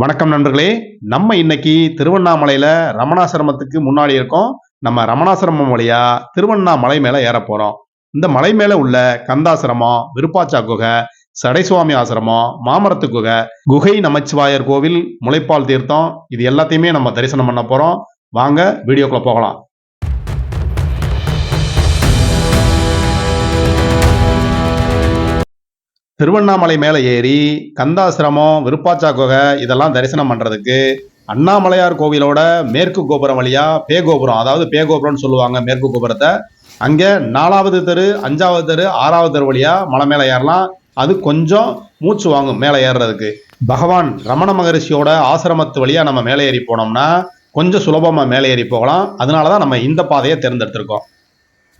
வணக்கம் நண்பர்களே. நம்ம இன்னைக்கு திருவண்ணாமலையில ரமணாசிரமத்துக்கு முன்னாடி இருக்கோம். நம்ம ரமணாசிரமம் வழியா திருவண்ணாமலை மேல ஏற போறோம். இந்த மலை மேல உள்ள கந்தாசிரமம் விருப்பாச்சா குகை சடைசுவாமி ஆசிரமம் மாமரத்து குகை குகை நமச்சிவாயர் கோவில் முளைப்பால் தீர்த்தம் இது எல்லாத்தையுமே நம்ம தரிசனம் பண்ண போறோம். வாங்க வீடியோக்குள்ள போகலாம். திருவண்ணாமலை மேலே ஏறி கந்தாசிரமம் விருப்பாச்சா குகை இதெல்லாம் தரிசனம் பண்ணுறதுக்கு அண்ணாமலையார் கோவிலோட மேற்கு கோபுரம் வழியாக பேகோபுரம் அதாவது பே கோபுரம்னு சொல்லுவாங்க மேற்கு கோபுரத்தை. அங்கே நாலாவது தெரு அஞ்சாவது தெரு ஆறாவது தெரு வழியாக மலை மேலே ஏறலாம். அது கொஞ்சம் மூச்சு வாங்கும் மேலே ஏறுறதுக்கு. பகவான் ரமண மகரிஷியோட ஆசிரமத்து வழியாக நம்ம மேலே ஏறி போனோம்னா கொஞ்சம் சுலபமாக மேலே ஏறி போகலாம். அதனால தான் நம்ம இந்த பாதையை தேர்ந்தெடுத்திருக்கோம்.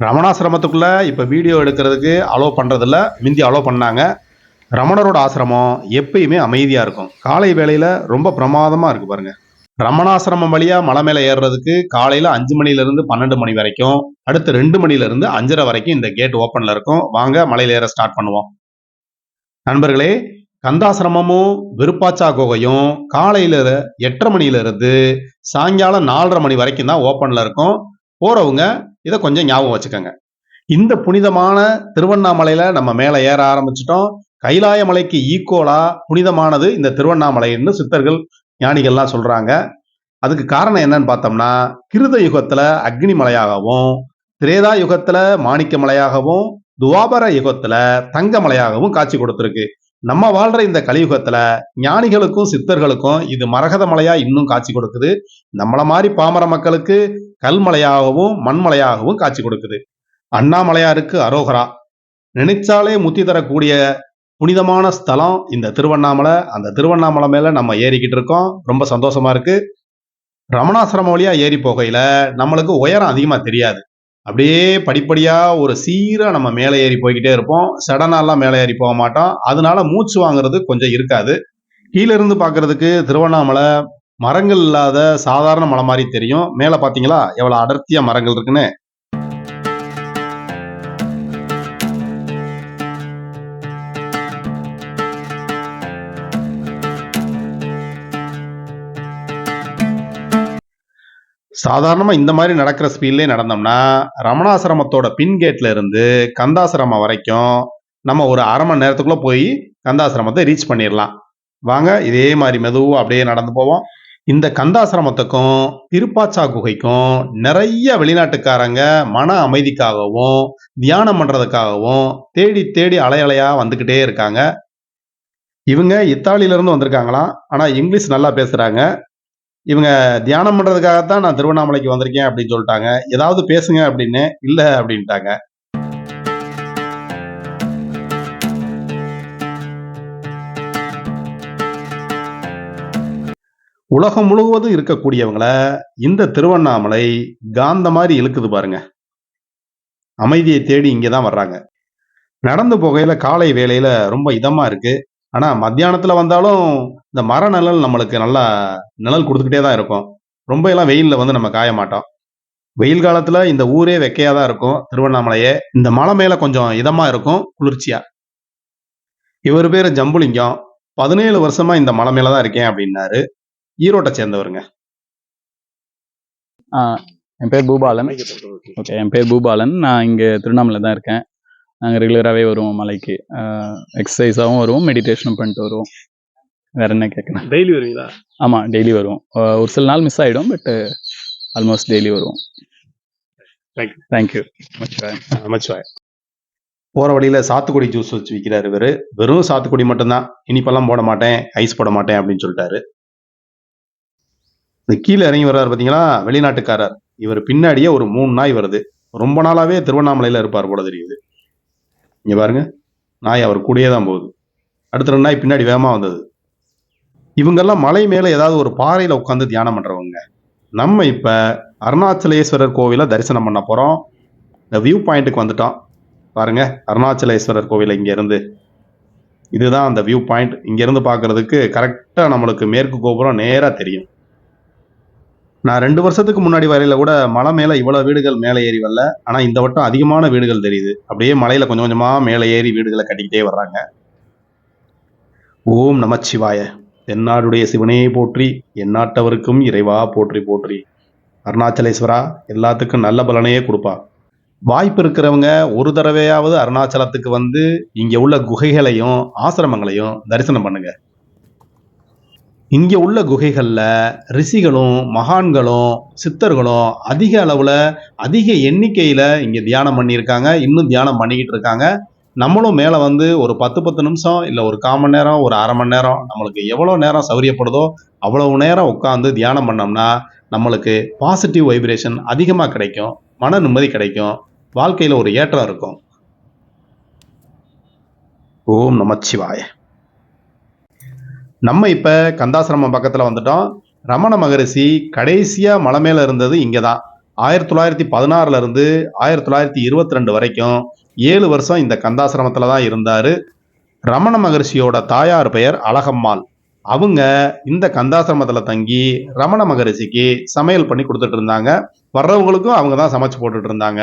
ரமணாசிரமத்துக்குள்ளே இப்போ வீடியோ எடுக்கிறதுக்கு அலோவ் பண்ணுறதில்ல மிந்தி அலோவ் பண்ணாங்க. ரமணரோட ஆசிரமம் எப்பயுமே அமைதியாக இருக்கும். காலை வேலையில் ரொம்ப பிரமாதமாக இருக்கு பாருங்க. ரமணாசிரமம் வழியாக மலை மேலே ஏறுறதுக்கு காலையில் அஞ்சு மணிலேருந்து பன்னெண்டு மணி வரைக்கும் அடுத்து ரெண்டு மணிலேருந்து அஞ்சரை வரைக்கும் இந்த கேட் ஓப்பனில் இருக்கும். வாங்க மலையில் ஏற ஸ்டார்ட் பண்ணுவோம். நண்பர்களே கந்தாசிரமமும் விருப்பாச்சா குகையும் காலையில் எட்டரை மணியிலிருந்து சாயங்காலம் நாலரை மணி வரைக்கும் தான் ஓப்பனில் இருக்கும். போகிறவங்க இதை கொஞ்சம் ஞாபகம் வச்சுக்கோங்க. இந்த புனிதமான திருவண்ணாமலையில நம்ம மேலே ஏற ஆரம்பிச்சிட்டோம். கைலாய மலைக்கு ஈக்குவலா புனிதமானது இந்த திருவண்ணாமலைன்னு சித்தர்கள் ஞானிகள்லாம் சொல்றாங்க. அதுக்கு காரணம் என்னன்னு பார்த்தோம்னா கிருத யுகத்துல அக்னி மலையாகவும் திரேதா யுகத்துல மாணிக்க மலையாகவும் துவாபர யுகத்துல தங்க மலையாகவும் காட்சி கொடுத்துருக்கு. நம்ம வாழ்ற இந்த கலியுகத்துல ஞானிகளுக்கும் சித்தர்களுக்கும் இது மரகத மலையா இன்னும் காட்சி கொடுக்குது. நம்மள மாதிரி பாமர மக்களுக்கு கல்மலையாகவும் மண்மலையாகவும் காட்சி கொடுக்குது. அண்ணாமலையாருக்கு அரோகரா. நினைச்சாலே முத்தி தரக்கூடிய புனிதமான ஸ்தலம் இந்த திருவண்ணாமலை. அந்த திருவண்ணாமலை மேலே நம்ம ஏறிக்கிட்டு இருக்கோம். ரொம்ப சந்தோஷமா இருக்கு. ரமணாசிரமம் வழியா ஏறி போகையில நம்மளுக்கு உயரம் அதிகமாக தெரியாது. அப்படியே படிப்படியாக ஒரு சீராக நம்ம மேலே ஏறி போய்கிட்டே இருப்போம். சடனாலாம் மேலே ஏறி போக மாட்டோம். அதனால மூச்சு வாங்குறது கொஞ்சம் இருக்காது. கீழேருந்து இருந்து திருவண்ணாமலை மரங்கள் இல்லாத சாதாரண மலை மாதிரி தெரியும். மேலே பார்த்தீங்களா எவ்வளோ அடர்த்தியாக மரங்கள் இருக்குன்னு. சாதாரணமாக இந்த மாதிரி நடக்கிற ஸ்பீட்லேயே நடந்தோம்னா ரமணாசிரமத்தோட பின் கேட்ல இருந்து கந்தாசிரமம் வரைக்கும் நம்ம ஒரு அரை மணி நேரத்துக்குள்ளே போய் கந்தாசிரமத்தை ரீச் பண்ணிடலாம். வாங்க இதே மாதிரி மெதுவாக அப்படியே நடந்து போவோம். இந்த கந்தாசிரமத்துக்கும் திருப்பாச்சா குகைக்கும் நிறைய வெளிநாட்டுக்காரங்க மன அமைதிக்காகவும் தியானம் பண்ணுறதுக்காகவும் தேடி தேடி அலையலையாக வந்துக்கிட்டே இருக்காங்க. இவங்க இத்தாலியில இருந்து வந்திருக்காங்களாம். ஆனால் இங்கிலீஷ் நல்லா பேசுகிறாங்க இவங்க தியானம் பண்றதுக்காகத்தான் நான் திருவண்ணாமலைக்கு வந்திருக்கேன் அப்படின்னு சொல்லிட்டாங்க. ஏதாவது பேசுங்க அப்படின்னு இல்ல அப்படின்ட்டாங்க. உலகம் முழுவதும் இருக்கக்கூடியவங்கள இந்த திருவண்ணாமலை காந்த மாதிரி இழுக்குது பாருங்க. அமைதியை தேடி இங்கே தான் வர்றாங்க. நடந்து போகையில காலை வேலையில் ரொம்ப இதமா இருக்கு. ஆனா மத்தியானத்துல வந்தாலும் இந்த மர நிழல் நம்மளுக்கு நல்லா நிழல் கொடுத்துக்கிட்டே தான் இருக்கும். ரொம்ப எல்லாம் வெயில்ல வந்து நம்ம காய மாட்டோம். வெயில் காலத்துல இந்த ஊரே வெக்கையா தான் இருக்கும். திருவண்ணாமலையே இந்த மலை மேல கொஞ்சம் இதமா இருக்கும் குளிர்ச்சியா. இவர் பேரு ஜம்புலிங்கம். பதினேழு வருஷமா இந்த மலை மேல தான் இருக்கேன் அப்படின்னாரு. ஈரோட்டை சேர்ந்தவருங்க. ஆ, என் பேர் பூபாலன். ஓகே. என் பேர் பூபாலன். நான் இங்கே திருவண்ணாமலை தான் இருக்கேன். நாங்கள் ரெகுலராகவே வருவோம் மலைக்கு. எக்ஸசைஸாகவும் வருவோம் மெடிடேஷனும் பண்ணிட்டு வருவோம். வேற என்ன கேட்கணும் டெய்லி வருவீங்களா? ஆமாம் டெய்லி வருவோம். ஒரு சில நாள் மிஸ் ஆகிடும் பட் ஆல்மோஸ்ட் டெய்லி வருவோம். Thank you. Thank you Namachivay போற வழியில சாத்துக்குடி ஜூஸ் வச்சு விற்கிறாரு இவரு. வெறும் சாத்துக்குடி மட்டும்தான். இனிப்பெல்லாம் போட மாட்டேன் ஐஸ் போட மாட்டேன் அப்படின்னு சொல்லிட்டாரு. இந்த கீழே இறங்கி வர்றாரு பாத்தீங்களா? வெளிநாட்டுக்காரர். இவர் பின்னாடியே ஒரு மூணு நாய் வருது. ரொம்ப நாளாவே திருவண்ணாமலையில இருப்பார் போல தெரியுது. இங்க பாருங்க. நாய் அவர் கூடயே தான் போகுது. அடுத்த ரெண்டு நாய் பின்னாடி வேகமா வந்தது. இவங்கெல்லாம் மலை மேல ஏதாவது ஒரு பாறையில உட்காந்து தியானம் பண்றவங்க. நம்ம இப்ப அருணாச்சலேஸ்வரர் கோவிலை தரிசனம் பண்ண போறோம். இந்த வியூ பாயிண்ட்டுக்கு வந்துட்டோம். பாருங்க அருணாச்சலேஸ்வரர் கோவில் இங்க இருந்து. இதுதான் அந்த வியூ பாயிண்ட் இங்க இருந்து கரெக்டாக கரெக்டா நம்மளுக்கு மேற்கு கோபுரம் நேரா தெரியும். நான் ரெண்டு வருஷத்துக்கு முன்னாடி வரையில கூட மலை மேலே இவ்வளோ வீடுகள் மேலே ஏறி வரல. ஆனால் இந்த வட்டம் அதிகமான வீடுகள் தெரியுது. அப்படியே மலையில் கொஞ்சம் கொஞ்சமாக மேலே ஏறி வீடுகளை கட்டிக்கிட்டே வர்றாங்க. ஓம் நமச்சிவாய. தென்னாடுடைய சிவனே போற்றி எந்நாட்டவருக்கும் இறைவா போற்றி போற்றி. அருணாச்சலேஸ்வரா எல்லாத்துக்கும் நல்ல பலனையே கொடுப்பா. வாய்ப்பு இருக்கிறவங்க ஒரு தடவையாவது அருணாச்சலத்துக்கு வந்து இங்கே உள்ள குகைகளையும் ஆசிரமங்களையும் தரிசனம் பண்ணுங்கள் இங்கே உள்ள குகைகளில் ரிஷிகளும் மகான்களும் சித்தர்களும் அதிக அளவில் அதிக எண்ணிக்கையில் இங்கே தியானம் பண்ணியிருக்காங்க. இன்னும் தியானம் பண்ணிக்கிட்டு இருக்காங்க. நம்மளும் மேலே வந்து ஒரு பத்து பத்து நிமிஷம் இல்லை ஒரு கால் மணி நேரம் ஒரு அரை மணி நேரம் நம்மளுக்கு எவ்வளோ நேரம் சௌரியப்படுதோ அவ்வளவு நேரம் உட்காந்து தியானம் பண்ணோம்னா நம்மளுக்கு பாசிட்டிவ் வைப்ரேஷன் அதிகமாக கிடைக்கும். மன நிம்மதி கிடைக்கும். வாழ்க்கையில் ஒரு ஏற்றம் இருக்கும். ஓம் நமச்சிவாய நம்ம இப்போ கந்தாசிரமம் பக்கத்தில் வந்துட்டோம். ரமண மகரிஷி கடைசியாக மலை மேலே இருந்தது இங்கே தான் ஆயிரத்தி தொள்ளாயிரத்தி பதினாறுலேருந்து ஆயிரத்தி தொள்ளாயிரத்தி இருபத்தி ரெண்டு வரைக்கும் ஏழு வருஷம் இந்த கந்தாசிரமத்தில் தான் இருந்தார். ரமண மகரிஷியோட தாயார் பெயர் அழகம்மாள். அவங்க இந்த கந்தாசிரமத்தில் தங்கி ரமண மகரிஷிக்கு சமையல் பண்ணி கொடுத்துட்டு இருந்தாங்க. வர்றவங்களுக்கும் அவங்க தான் சமைச்சு போட்டுட்டு இருந்தாங்க.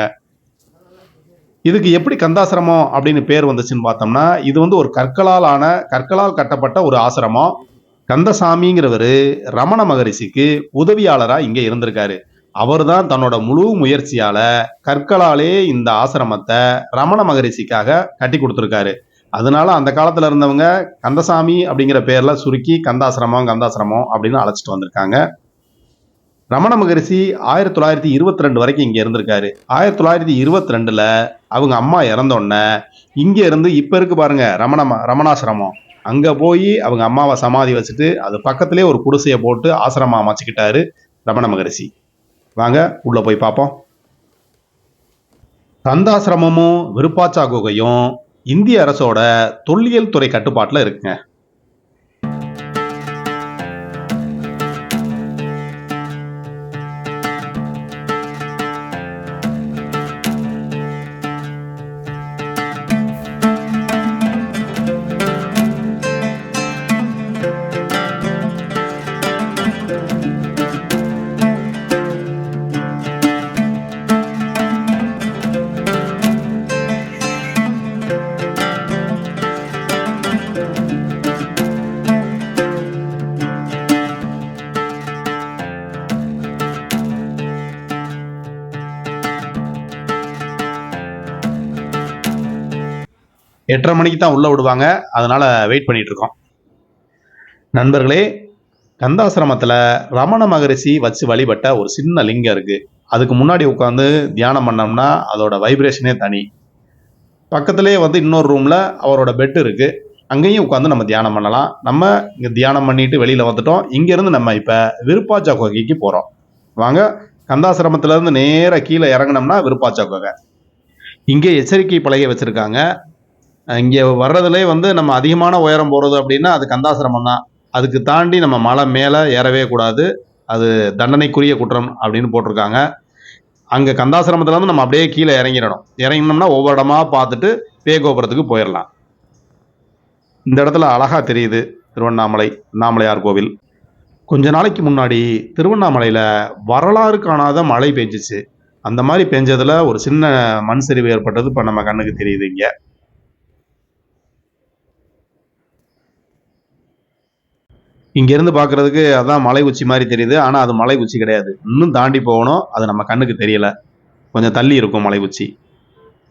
இதுக்கு எப்படி கந்தாசிரமம் அப்படின்னு பேர் வந்துச்சுன்னு பார்த்தோம்னா இது வந்து ஒரு கற்களால் ஆன கற்களால் கட்டப்பட்ட ஒரு ஆசிரமம். கந்தசாமிங்கிறவர் ரமண மகரிஷிக்கு உதவியாளராக இங்கே இருந்திருக்காரு. அவர் தான் தன்னோட முழு முயற்சியால கற்களாலே இந்த ஆசிரமத்தை ரமண மகரிஷிக்காக கட்டி கொடுத்துருக்காரு. அதனால அந்த காலத்துல இருந்தவங்க கந்தசாமி அப்படிங்கிற பேர்ல சுருக்கி கந்தாசிரமம் கந்தாசிரமம் அப்படின்னு அழைச்சிட்டு வந்திருக்காங்க. ரமண மகரிஷி ஆயிரத்தி தொள்ளாயிரத்தி இருபத்தி ரெண்டு வரைக்கும் இங்கே இருந்திருக்காரு. ஆயிரத்தி தொள்ளாயிரத்தி இருபத்தி ரெண்டில் அவங்க அம்மா இறந்தோடனே இங்கே இருந்து இப்போ இருக்கு பாருங்க ரமண ரமணாசிரமம். அங்கே போய் அவங்க அம்மாவை சமாதி வச்சுட்டு அது பக்கத்துலேயே ஒரு குடிசையை போட்டு ஆசிரமம் அமைச்சிக்கிட்டாரு ரமண மகரிஷி. வாங்க உள்ளே போய் பார்ப்போம். தந்தாசிரமமும் விருப்பாச்சா குகையும் இந்திய அரசோட தொல்லியல் துறை கட்டுப்பாட்டில் இருக்குங்க. எட்டரை மணிக்கு தான் உள்ளே விடுவாங்க. அதனால் வெயிட் பண்ணிகிட்ருக்கோம் இருக்கோம். நண்பர்களே கந்தாசிரமத்தில் ரமண மகரிஷி வச்சு வழிபட்ட ஒரு சின்ன லிங்கம் இருக்குது அதுக்கு முன்னாடி உட்காந்து தியானம் பண்ணோம்னா அதோட வைப்ரேஷனே தனி. பக்கத்துலேயே வந்து இன்னொரு ரூமில் அவரோட பெட் இருக்குது அங்கேயும் உட்காந்து நம்ம தியானம் பண்ணலாம். நம்ம இங்கே தியானம் பண்ணிட்டு வெளியில் வந்துட்டோம். இங்கேருந்து நம்ம இப்போ விருப்பாச்சா குகைக்கு போகிறோம் வாங்க கந்தாசிரமத்திலேருந்து நேராக கீழே இறங்குனோம்னா விருப்பாச்சா குகை. இங்கே எச்சரிக்கை பலகை வச்சுருக்காங்க. இங்கே வர்றதுலே வந்து நம்ம அதிகமான உயரம் போகிறது அப்படின்னா அது கந்தாசிரமம் தான். அதுக்கு தாண்டி நம்ம மலை மேலே ஏறவே கூடாது. அது தண்டனைக்குரிய குற்றம் அப்படின்னு போட்டிருக்காங்க. அங்கே கந்தாசிரமத்துலேருந்து நம்ம அப்படியே கீழே இறங்கிடணும். இறங்கினோம்னா ஒவ்வொரு இடமா பார்த்துட்டு பேகோபுரத்துக்கு போயிடலாம். இந்த இடத்துல அழகாக தெரியுது திருவண்ணாமலை அண்ணாமலையார் கோவில். கொஞ்ச நாளைக்கு முன்னாடி திருவண்ணாமலையில் வரலாறு காணாத மழை பெஞ்சிச்சு. அந்த மாதிரி பெஞ்சதில் ஒரு சின்ன மண் சரிவு ஏற்பட்டது இப்போ நம்ம கண்ணுக்கு தெரியுது இங்கே. இங்கேருந்து பார்க்கறதுக்கு அதான் மலை உச்சி மாதிரி தெரியுது. ஆனால் அது மலை உச்சி கிடையாது. இன்னும் தாண்டி போகணும். அது நம்ம கண்ணுக்கு தெரியலை. கொஞ்சம் தள்ளி இருக்கும் மலை உச்சி.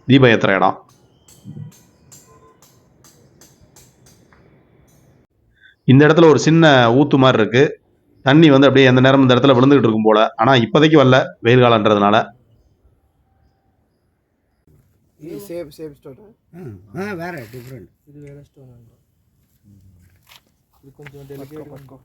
தீப ஏற்றுற இடம். இந்த இடத்துல ஒரு சின்ன ஊத்து மாதிரி இருக்குது தண்ணி வந்து அப்படியே எந்த நேரம் இந்த இடத்துல விழுந்துகிட்டு இருக்கும் போல். ஆனால் இப்போதைக்கு வரல. வெயில் காலன்றதுனால சேஃப் டிஃப்ரெண்ட் இது வேறு ஸ்டோன் ఇది కొంచెం డెలికేట్ పట్టుకో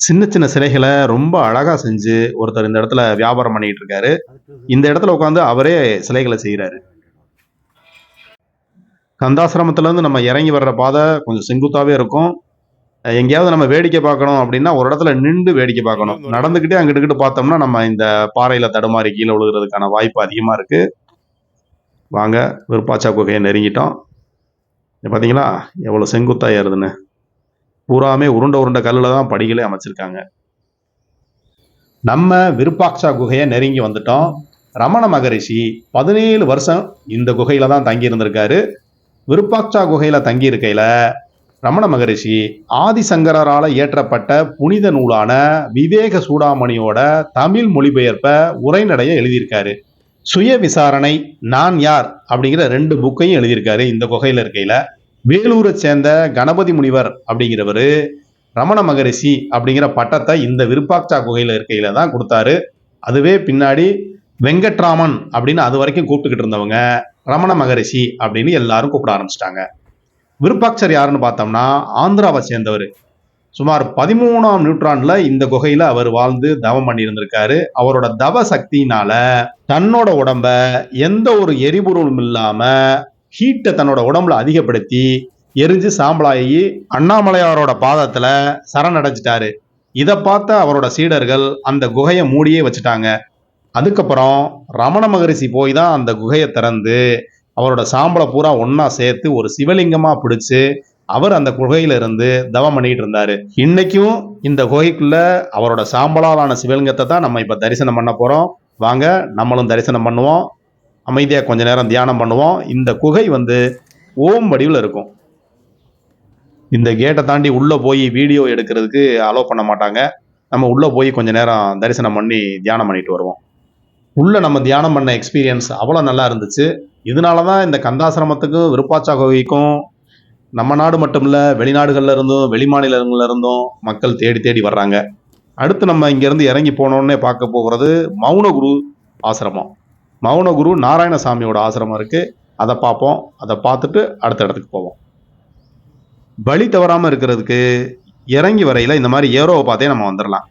சின்ன சின்ன சிலைகளை ரொம்ப அழகா செஞ்சு ஒருத்தர் இந்த இடத்துல வியாபாரம் பண்ணிட்டு இருக்காரு. இந்த இடத்துல உட்காந்து அவரே சிலைகளை செய்யறாரு கந்தாசிரமத்துல இருந்து நம்ம இறங்கி வர்ற பாதை கொஞ்சம் செங்குத்தாவே இருக்கும். எங்கேயாவது நம்ம வேடிக்கை பார்க்கணும் அப்படின்னா ஒரு இடத்துல நின்று வேடிக்கை பார்க்கணும். நடந்துக்கிட்டே அங்கிட்டு பார்த்தோம்னா நம்ம இந்த பாறையில தடுமாறி கீழே விழுகிறதுக்கான வாய்ப்பு அதிகமா இருக்கு. வாங்க விருப்பாச்சா குகையை நெருங்கிட்டோம். இங்க பாத்தீங்களா? எவ்வளவு செங்குத்தா ஏறுதுன்னு. பூராமே உருண்டை உருண்டை கல்லில் தான் படிகளே அமைச்சிருக்காங்க. நம்ம விருப்பாக்ஷா குகையை நெருங்கி வந்துட்டோம். ரமண மகரிஷி பதினேழு வருஷம் இந்த குகையில தான் தங்கி இருந்திருக்காரு விருப்பாக்ஷா குகையில தங்கி இருக்கையில ரமண மகரிஷி ஆதிசங்கரால் இயற்றப்பட்ட புனித நூலான விவேக சூடாமணியோட தமிழ் மொழிபெயர்ப்ப உரைநடைய எழுதியிருக்காரு. சுய விசாரணை நான் யார் அப்படிங்கிற ரெண்டு புக்கையும் எழுதியிருக்காரு இந்த குகையில் இருக்கையில். வேலூரை சேர்ந்த கணபதி முனிவர் அப்படிங்கிறவரு ரமண மகரிஷி அப்படிங்கிற பட்டத்தை இந்த விருப்பாக்சா குகையில் இருக்கையில தான் கொடுத்தாரு. அதுவே பின்னாடி வெங்கட்ராமன் அப்படின்னு அது வரைக்கும் கூப்பிட்டுக்கிட்டு இருந்தவங்க ரமண மகரிஷி அப்படின்னு எல்லாரும் கூப்பிட ஆரம்பிச்சிட்டாங்க. விருப்பாக்சர் யாருன்னு பார்த்தோம்னா ஆந்திராவை சேர்ந்தவர். சுமார் பதிமூணாம் நூற்றாண்டுல இந்த குகையில அவர் வாழ்ந்து தவம் பண்ணி இருந்திருக்காரு அவரோட தவ சக்தியினால தன்னோட உடம்ப எந்த ஒரு எரிபொருளும் இல்லாம ஹீட்டை தன்னோட உடம்புல அதிகப்படுத்தி எரிஞ்சு சாம்பலாகி அண்ணாமலையாரோட பாதத்துல சரணடைஞ்சிட்டாரு. இதை பார்த்த அவரோட சீடர்கள் அந்த குகையை மூடியே வச்சுட்டாங்க. அதுக்கப்புறம் ரமண மகரிஷி போய் தான் அந்த குகையை திறந்து அவரோட சாம்பலை பூரா ஒன்றா சேர்த்து ஒரு சிவலிங்கமா பிடிச்சு அவர் அந்த குகையில இருந்து தவம் பண்ணிட்டு இருந்தாரு. இன்னைக்கும் இந்த குகைக்குள்ள அவரோட சாம்பலாலான சிவலிங்கத்தை தான் நம்ம இப்ப தரிசனம் பண்ண போறோம். வாங்க நம்மளும் தரிசனம் பண்ணுவோம். அமைதியா கொஞ்ச நேரம் தியானம் பண்ணுவோம். இந்த குகை வந்து ஓம் வடிவில் இருக்கும். இந்த கேட்டை தாண்டி உள்ளே போய் வீடியோ எடுக்கிறதுக்கு அலோவ் பண்ண மாட்டாங்க. நம்ம உள்ளே போய் கொஞ்ச நேரம் தரிசனம் பண்ணி தியானம் பண்ணிட்டு வருவோம். உள்ளே நம்ம தியானம் பண்ண எக்ஸ்பீரியன்ஸ் அவ்வளோ நல்லா இருந்துச்சு. இதனால தான் இந்த கந்தாசிரமத்துக்கும் விருப்பாச்சாகோகிக்கும் நம்ம நாடு மட்டும் இல்லை வெளிநாடுகளில் இருந்தும் வெளிமாநிலங்களில் இருந்தும் மக்கள் தேடி தேடி வர்றாங்க. அடுத்து நம்ம இங்கேருந்து இறங்கி போனோன்னே பார்க்க போகிறது மௌனகுரு ஆசிரமம். மௌனகுரு நாராயணசாமியோட ஆசிரமம் இருக்குது அதை பார்ப்போம். அதை பார்த்துட்டு அடுத்த இடத்துக்கு போவோம். வழி தவறாமல் இருக்கிறதுக்கு இறங்கி வரையில் இந்த மாதிரி ஏரோவை பார்த்தே நம்ம வந்துடலாம்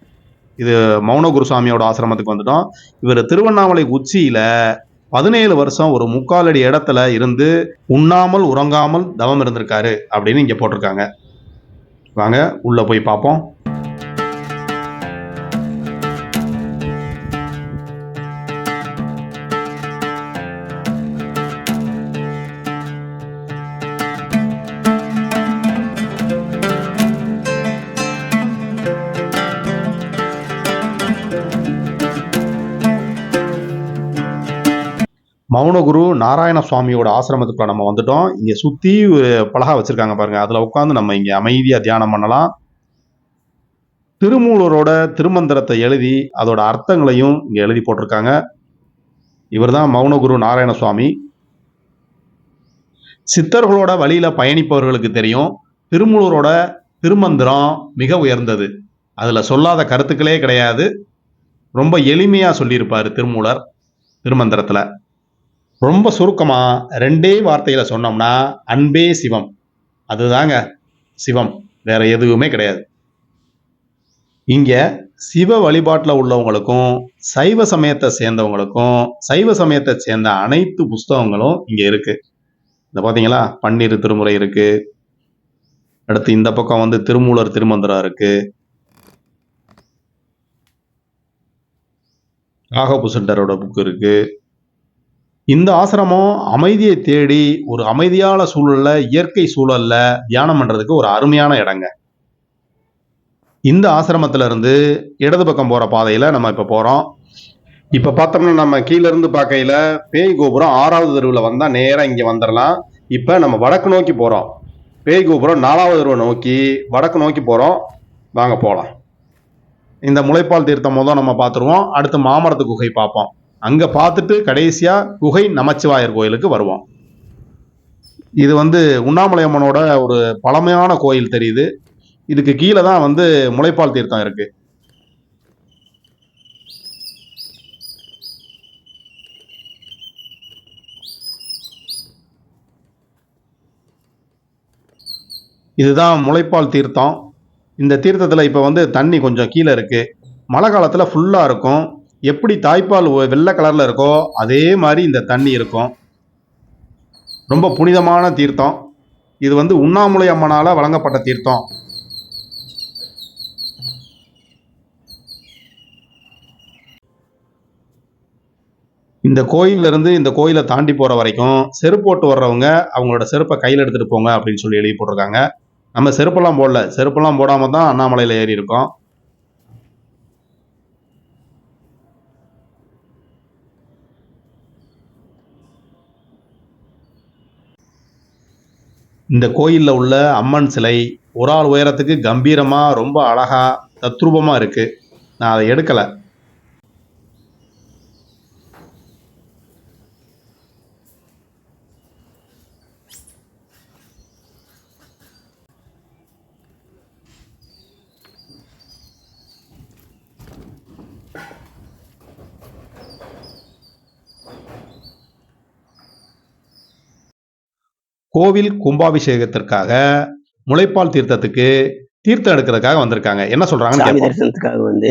இது மௌனகுரு சாமியோட ஆசிரமத்துக்கு வந்துட்டோம். இவர் திருவண்ணாமலை உச்சியில் பதினேழு வருஷம் ஒரு முக்கால் அடி இடத்துல இருந்து உண்ணாமல் உறங்காமல் தவம் இருந்திருக்காரு அப்படின்னு இங்கே போட்டிருக்காங்க. வாங்க உள்ளே போய் பார்ப்போம். மௌனகுரு நாராயண சுவாமியோட ஆசிரமத்துக்குள்ள நம்ம வந்துட்டோம். இங்கே சுற்றி ஒரு பலகா வச்சுருக்காங்க பாருங்க. அதில் உட்காந்து நம்ம இங்கே அமைதியாக தியானம் பண்ணலாம். திருமூலரோட திருமந்திரத்தை எழுதி அதோட அர்த்தங்களையும் இங்கே எழுதி போட்டிருக்காங்க. இவர் தான் மௌனகுரு நாராயண சுவாமி சித்தர்களோட வழியில் பயணிப்பவர்களுக்கு தெரியும். திருமூலரோட திருமந்திரம் மிக உயர்ந்தது. அதில் சொல்லாத கருத்துக்களே கிடையாது. ரொம்ப எளிமையாக சொல்லியிருப்பார் திருமூலர் திருமந்திரத்தில். ரொம்ப சுருக்கமாக ரெண்டே வார்த்தையில் சொன்னோம்னா அன்பே சிவம். அதுதாங்க சிவம். வேற எதுவுமே கிடையாது. இங்கே சிவ வழிபாட்டில் உள்ளவங்களுக்கும் சைவ சமயத்தை சேர்ந்தவங்களுக்கும் சைவ சமயத்தை சேர்ந்த அனைத்து புஸ்தகங்களும் இங்கே இருக்குது இந்த பார்த்தீங்களா பன்னீர் திருமுறை இருக்குது அடுத்து இந்த பக்கம் வந்து திருமூலர் திருமந்திரம் இருக்குது ராகபுசண்டரோட புக் இருக்குது இந்த ஆசிரமம் அமைதியை தேடி ஒரு அமைதியான சூழல்ல இயற்கை சூழல்ல தியானம் பண்றதுக்கு ஒரு அருமையான இடங்க. இந்த ஆசிரமத்துல இருந்து இடது பக்கம் போற பாதையில நம்ம இப்ப போறோம். இப்ப பார்த்தோம்னா நம்ம கீழ இருந்து பார்க்கையில பேய் கோபுரம் ஆறாவது தெருவில் வந்தா நேரா இங்க வந்துடலாம் இப்ப நம்ம வடக்கு நோக்கி போறோம். பேய் கோபுரம் நாலாவது தெருவை நோக்கி வடக்கு நோக்கி போறோம். வாங்க போகலாம் இந்த முளைப்பால் தீர்த்தம் மொதல் நம்ம பார்த்துருவோம். அடுத்து மாமரத்து குகை பார்ப்போம். அங்கே பார்த்துட்டு கடைசியாக குகை நமச்சிவாயர் கோயிலுக்கு வருவோம். இது வந்து உண்ணாமலை அம்மனோட ஒரு பழமையான கோயில் தெரியுது. இதுக்கு கீழே தான் வந்து முளைப்பால் தீர்த்தம் இருக்கு. இதுதான் முளைப்பால் தீர்த்தம். இந்த தீர்த்தத்தில் இப்போ வந்து தண்ணி கொஞ்சம் கீழே இருக்குது மழை காலத்தில் ஃபுல்லாக இருக்கும். எப்படி தாய்ப்பால் வெள்ளை கலரில் இருக்கோ அதே மாதிரி இந்த தண்ணி இருக்கும். ரொம்ப புனிதமான தீர்த்தம். இது வந்து உண்ணாமுலை அம்மனால் வழங்கப்பட்ட தீர்த்தம். இந்த கோயில்ல இருந்து இந்த கோயிலை தாண்டி போகிற வரைக்கும் செருப்பு போட்டு வர்றவங்க அவங்களோட செருப்பை கையில் எடுத்துகிட்டு போங்க அப்படின்னு சொல்லி எழுதி போட்டிருக்காங்க. நம்ம செருப்பெல்லாம் போடல. செருப்பெல்லாம் போடாமல் தான் அண்ணாமலையில் ஏறி இருக்கோம். இந்த கோயிலில் உள்ள அம்மன் சிலை ஒரு ஆள் உயரத்துக்கு கம்பீரமாக ரொம்ப அழகாக தத்ரூபமாக இருக்குது நான் அதை எடுக்கலை. கோவில் கும்பாபிஷேகத்திற்காக முளைப்பால் தீர்த்தத்துக்கு தீர்த்தம் எடுக்கிறதுக்காக வந்திருக்காங்க. என்ன கேட்போம். தரிசனத்துக்காக வந்து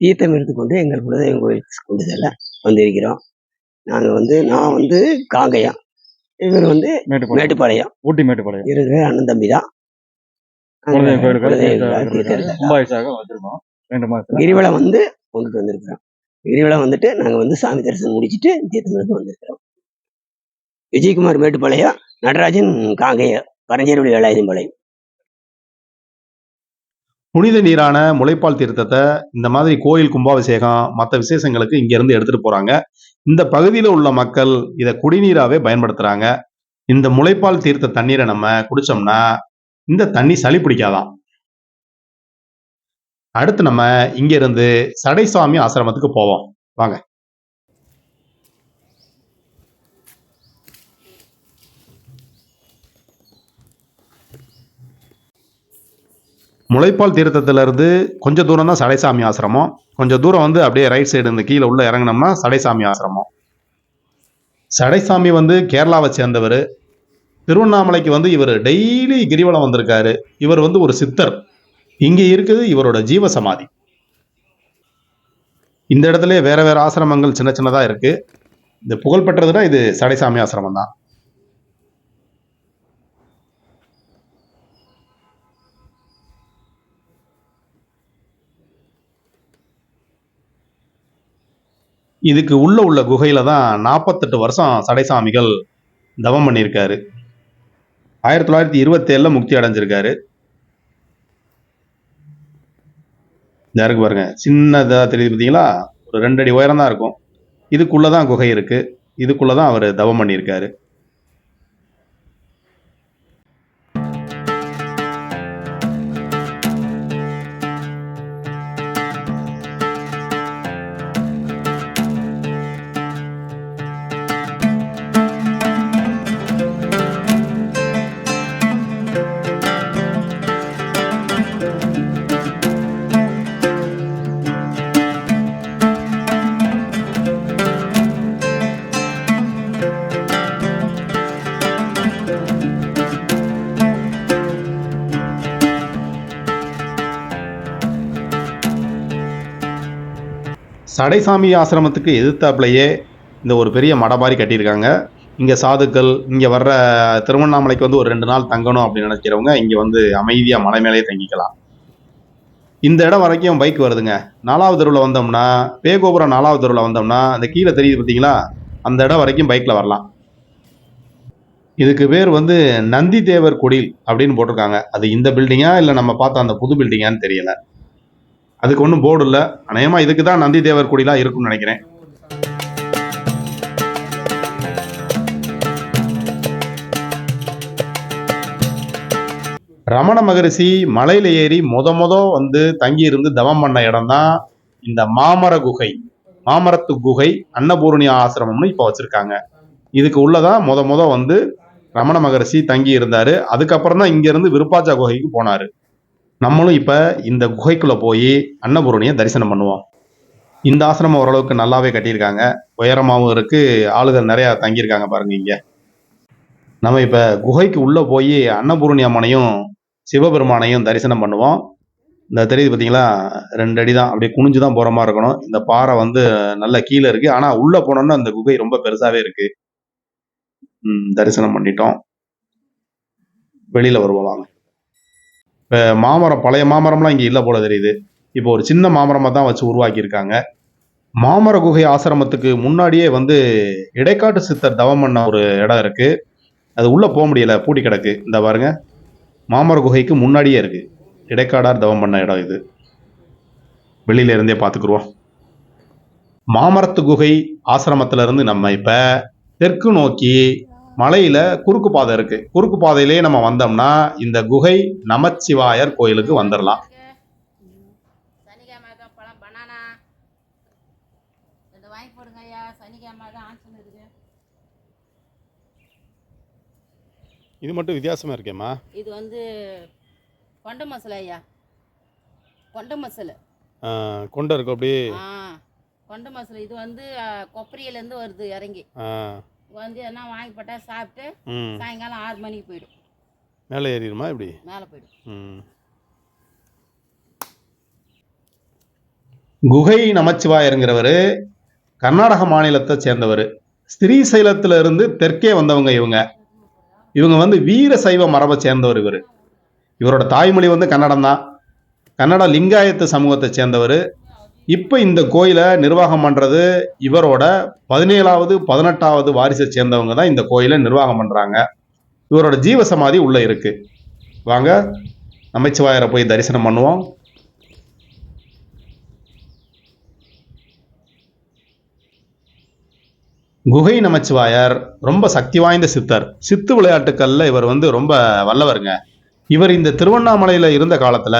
தீர்த்தம் எடுத்துக்கொண்டு எங்கள் குலதெய்வம் கோயிலுக்கு கொண்டு செல்ல வந்திருக்கிறோம். நாங்கள் வந்து நான் வந்து காங்கயம் இவர் வந்து மேட்டுப்பாளையம். ஊட்டி மேட்டுப்பாளையம். இருக்கு அண்ணன் தம்பி தான். கிரிவலம் வந்து கொண்டுட்டு வந்திருக்கிறோம். கிரிவலம் வந்துட்டு நாங்கள் வந்து சாமி தரிசனம் முடிச்சிட்டு தீர்த்தம் எடுத்து வந்திருக்கிறோம். விஜயகுமார் மேட்டுப்பாளையம் நடராஜன் காங்கேயர் பரஞ்சேரி வேலாயுதம் புனித நீரான முளைப்பால் தீர்த்தத்தை இந்த மாதிரி கோயில் கும்பாபிஷேகம் மற்ற விசேஷங்களுக்கு இங்க இருந்து எடுத்துட்டு போறாங்க. இந்த பகுதியில உள்ள மக்கள் இதை குடிநீராவே பயன்படுத்துறாங்க. இந்த முளைப்பால் தீர்த்த தண்ணீரை நம்ம குடிச்சோம்னா இந்த தண்ணி சளி பிடிக்காதாம். அடுத்து நம்ம இங்க இருந்து சடைசாமி ஆசிரமத்துக்கு போவோம். வாங்க. முளைப்பால் தீர்த்தத்திலிருந்து கொஞ்சம் தூரம் தான் சடைசாமி ஆசிரமம். கொஞ்சம் தூரம் வந்து அப்படியே ரைட் சைடு இந்த கீழே உள்ளே இறங்கினோம்னா சடைசாமி ஆசிரமம். சடைசாமி வந்து கேரளாவை சேர்ந்தவர். திருவண்ணாமலைக்கு வந்து இவர் டெய்லி கிரிவலம் வந்திருக்காரு. இவர் வந்து ஒரு சித்தர். இங்கே இருக்குது இவரோட ஜீவ சமாதி இந்த இடத்துல வேற வேற ஆசிரமங்கள் சின்ன சின்னதாக இருக்குது இந்த புகழ்பெற்றதுன்னா இது சடைசாமி ஆசிரமம் தான். இதுக்கு உள்ள உள்ள குகையில தான் நாற்பத்தெட்டு வருஷம் சடைசாமிகள் தவம் பண்ணியிருக்காரு. ஆயிரத்தி தொள்ளாயிரத்தி இருபத்தேழில் முக்தி அடைஞ்சிருக்காரு. இருக்கு பாருங்க. சின்னதாக தெரியுது பார்த்தீங்களா ஒரு ரெண்டு அடி உயரம் தான் இருக்கும். இதுக்குள்ளதான் குகை இருக்குது இதுக்குள்ளே தான் அவர் தவம் பண்ணியிருக்காரு. சடைசாமி ஆசிரமத்துக்கு எதிர்த்தாப்புலையே இந்த ஒரு பெரிய மடை மாதிரி கட்டியிருக்காங்க. இங்கே சாதுக்கள் இங்கே வர்ற திருவண்ணாமலைக்கு வந்து ஒரு ரெண்டு நாள் தங்கணும் அப்படின்னு நினைக்கிறவங்க இங்கே வந்து அமைதியாக மலை மேலேயே தங்கிக்கலாம். இந்த இடம் வரைக்கும் பைக் வருதுங்க. நாலாவது தெருவில் வந்தோம்னா பேகோபுரம் நாலாவது தெருவில் வந்தோம்னா அந்த கீழே தெரியுது பார்த்தீங்களா? அந்த இடம் வரைக்கும் பைக்கில் வரலாம். இதுக்கு பேர் வந்து நந்தி தேவர் குடில் அப்படின்னு போட்டிருக்காங்க. அது இந்த பில்டிங்கா இல்லை நம்ம பார்த்த அந்த புது பில்டிங்கான்னு தெரியலை. அதுக்கு ஒன்றும் போர்டு இல்லை. அநேகமாக இதுக்கு தான் நந்தி தேவர் கொடிலாம் இருக்கும்னு நினைக்கிறேன். ரமண மகரிஷி மலையில் ஏறி மொத மொத வந்து தங்கி இருந்து தவம் பண்ண இடம் தான் இந்த மாமர குகை. மாமரத்து குகை அன்னபூரணி ஆசிரமம்னு இப்போ வச்சுருக்காங்க. இதுக்கு உள்ளதான் மொத மொத வந்து ரமண மகரிஷி தங்கி இருந்தார் அதுக்கப்புறம் தான் இங்கேருந்து விருப்பாச்சா குகைக்கு போனார். நம்மளும் இப்போ இந்த குகைக்குள்ளே போய் அன்னபூரணியை தரிசனம் பண்ணுவோம். இந்த ஆசிரமம் ஓரளவுக்கு நல்லாவே கட்டியிருக்காங்க. உயரமாகவும் இருக்குது ஆளுகள் நிறையா தங்கியிருக்காங்க பாருங்க இங்கே. நம்ம இப்போ குகைக்கு உள்ளே போய் அன்னபூரணி அம்மனையும் சிவபெருமானையும் தரிசனம் பண்ணுவோம். இந்த தெரியுது பார்த்தீங்களா ரெண்டு அடி தான் அப்படியே குனிஞ்சு தான் போகிற மாதிரி இருக்கணும். இந்த பாறை வந்து நல்ல கீழே இருக்குது ஆனால் உள்ளே போனோம்னா அந்த குகை ரொம்ப பெருசாகவே இருக்குது தரிசனம் பண்ணிட்டோம். வெளியில் வருவோம் வாங்க. மாமரம் பழைய மாமரம்லாம் இங்கே இல்லை போல தெரியுது. இப்போ ஒரு சின்ன மாமரமாக தான் வச்சு உருவாக்கியிருக்காங்க. மாமர குகை ஆசிரமத்துக்கு முன்னாடியே வந்து இடைக்காட்டு சித்தர் தவம் பண்ண ஒரு இடம் இருக்கு. அது உள்ளே போக முடியல பூட்டி கிடக்கு. இந்த பாருங்க. மாமர குகைக்கு முன்னாடியே இருக்கு. இடைக்காடார் தவம் பண்ண இடம் இது. வெளியில இருந்தே பார்த்துக்குருவோம். மாமரத்து குகை ஆசிரமத்திலிருந்து நம்ம இப்போ தெற்கு நோக்கி மலையில குறுக்கு பாதை இருக்கு. குறுக்கு பாதையிலேயே நம்ம வந்தோம்னா இந்த குகை நமச்சிவாயர் கோயிலுக்கு வந்துடலாம் சனிக்கிழமை தான் பழம் பனானா. ரெண்டு வாங்கி போடுங்க ஐயா சனிக்கிழமை தான் ஆன்சன் இருக்கு இது மட்டும் வித்தியாசமா இருக்கேம்மா. இது வந்து கொண்ட மசாலா ஐயா. கொண்ட மசாலா. கொண்டை இருக்கும் அப்படியே. கொண்ட மசாலா. இது வந்து கொப்பரையிலேருந்து வருது இறங்கி. வந்து என்ன வாங்கி போட்டா சாப்பிட்டு சாயங்காலம் ஆறு மணிக்கு போயிடும். மேலே ஏறிடுமா இப்படி மேலே போயிடும். குகை நமச்சிவாயருங்கிறவர் கர்நாடக மாநிலத்தை சேர்ந்தவர். ஸ்ரீசைலத்துல இருந்து தெற்கே வந்தவங்க இவங்க. இவங்க வந்து வீர சைவ மரபை சேர்ந்தவர் இவர். இவரோட தாய்மொழி வந்து கன்னடம் தான் கன்னட லிங்காயத்து சமூகத்தை சேர்ந்தவர். இப்போ இந்த கோயிலை நிர்வாகம் பண்ணுறது இவரோட பதினேழாவது பதினெட்டாவது வாரிசை சேர்ந்தவங்க தான் இந்த கோயிலை நிர்வாகம் பண்ணுறாங்க இவரோட ஜீவ சமாதி உள்ளே இருக்கு. வாங்க நமச்சிவாயரை போய் தரிசனம் பண்ணுவோம். குகை நமச்சிவாயர் ரொம்ப சக்தி வாய்ந்த சித்தர். சித்து விளையாட்டுக்கள்ல இவர் வந்து ரொம்ப வல்லவருங்க. இவர் இந்த திருவண்ணாமலையில் இருந்த காலத்தில்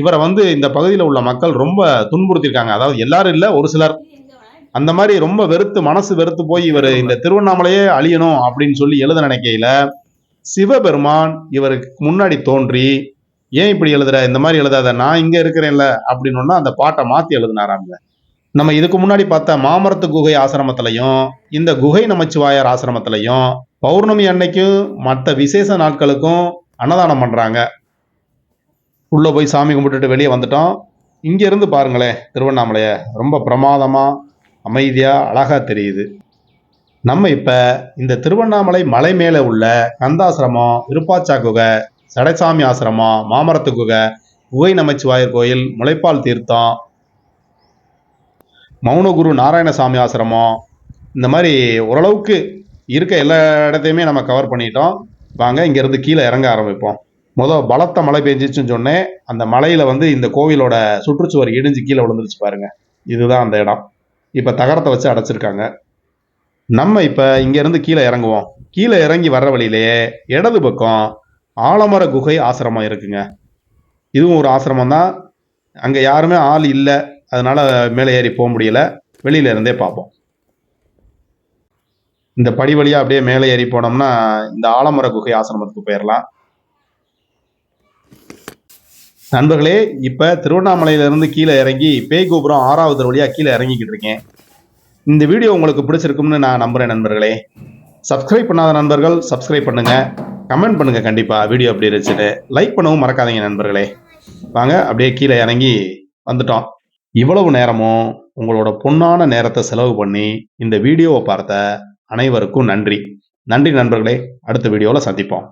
இவரை வந்து இந்த பகுதியில் உள்ள மக்கள் ரொம்ப துன்புறுத்தியிருக்காங்க. அதாவது எல்லாரும் இல்லை ஒரு சிலர். அந்த மாதிரி ரொம்ப வெறுத்து மனசு வெறுத்து போய் இவர் இந்த திருவண்ணாமலையே அழியணும் அப்படின்னு சொல்லி எழுத நினைக்கையில் சிவபெருமான் இவருக்கு முன்னாடி தோன்றி ஏன் இப்படி எழுதுற? இந்த மாதிரி எழுதாத. நான் இங்கே இருக்கிறேன்ல அப்படின்னு அந்த பாட்டை மாற்றி எழுதினாராம்ல. நம்ம இதுக்கு முன்னாடி பார்த்த மாமரத்து குகை ஆசிரமத்திலையும் இந்த குகை நமச்சிவாயர் ஆசிரமத்திலையும் பௌர்ணமி அன்னைக்கும் மற்ற விசேஷ நாட்களுக்கும் அன்னதானம் பண்ணுறாங்க உள்ளே போய் சாமி கும்பிட்டுட்டு வெளியே வந்துட்டோம். இங்கேருந்து பாருங்களேன் திருவண்ணாமலையை. ரொம்ப பிரமாதமாக அமைதியாக அழகாக தெரியுது. நம்ம இப்போ இந்த திருவண்ணாமலை மலை மேலே உள்ள கந்தாசிரமம் விருப்பாச்சா குகை சடைசாமி ஆசிரமம் மாமரத்து குகை உகை நமச்சிவாயர் கோயில் முளைப்பால் தீர்த்தம் மௌனகுரு நாராயணசாமி ஆசிரமம் இந்த மாதிரி ஓரளவுக்கு இருக்க எல்லா இடத்தையுமே நம்ம கவர் பண்ணிட்டோம். வாங்க இங்கேருந்து கீழே இறங்க ஆரம்பிப்போம். முதல் பலத்த மழை பெஞ்சிச்சுன்னு சொன்னேன். அந்த மலையில் வந்து இந்த கோவிலோட சுற்றுச்சுவர் இடிஞ்சு கீழே விழுந்துருச்சு பாருங்க. இதுதான் அந்த இடம். இப்போ தகரத்தை வச்சு அடைச்சிருக்காங்க. நம்ம இப்போ இங்கேருந்து கீழே இறங்குவோம். கீழே இறங்கி வர்ற வழியிலேயே இடது பக்கம் ஆலமர குகை ஆசிரமம் இருக்குங்க. இதுவும் ஒரு ஆசிரமம் தான். அங்கே யாருமே ஆள் இல்லை. அதனால மேலே ஏறி போக முடியல. வெளியில இருந்தே பார்ப்போம். இந்த படி வழியா அப்படியே மேலே ஏறி போனோம்னா இந்த ஆலமர குகை ஆசிரமத்துக்கு போயிடலாம் நண்பர்களே இப்ப திருவண்ணாமலையிலேருந்து கீழே இறங்கி பேய் கோபுரம் ஆறாவது வழியா கீழே இறங்கிக்கிட்டு இருக்கேன். இந்த வீடியோ உங்களுக்கு பிடிச்சிருக்கும்னு நான் நம்புறேன் நண்பர்களே. சப்ஸ்கிரைப் பண்ணாத நண்பர்கள் சப்ஸ்கிரைப் பண்ணுங்க. கமெண்ட் பண்ணுங்க கண்டிப்பா வீடியோ அப்படி இருந்துச்சுன்னு. லைக் பண்ணவும் மறக்காதீங்க நண்பர்களே. வாங்க அப்படியே கீழே இறங்கி வந்துட்டோம். இவ்வளவு நேரமும் உங்களோட பொன்னான நேரத்தை செலவு பண்ணி இந்த வீடியோவை பார்த்த அனைவருக்கும் நன்றி. நன்றி நண்பர்களே அடுத்த வீடியோவில் சந்திப்போம்.